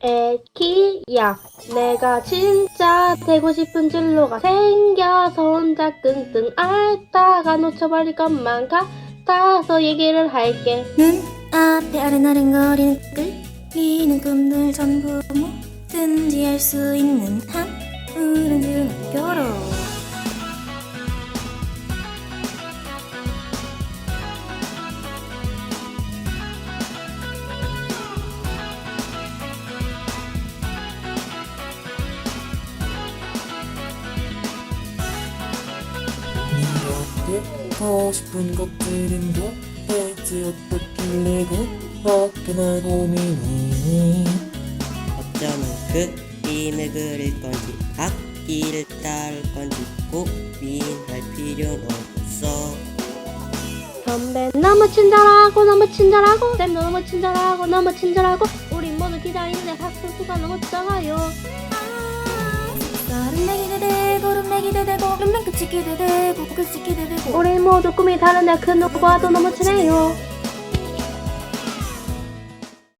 애기야 내가 진짜 되고 싶은 진로가 생겨서 혼자 끙끙 앓다가 놓쳐버릴 것만 같아서 얘기를 할게. 눈앞에 아른아른거리는 끌리는 꿈들 전부 뭐든지 할 수 있는 한 게 하고 싶은 것들은 도대체 어떻길래 그렇게 날 고민이. 어쩌면 그림을 그릴 건지 악기를 따를 건지 고민할 필요는 없어. 선배 너무 친절하고 너무 친절하고 쌤도 너무 친절하고 너무 친절하고 우리 모두 기다리는데 학생 수가 너무 적어요. rum맥이 되고 rum맥이 되고 rum맥 끝이 기대되고 끝이 기대되고. 우리 모두 꿈이 다른데 그 누구와도 너무 친해요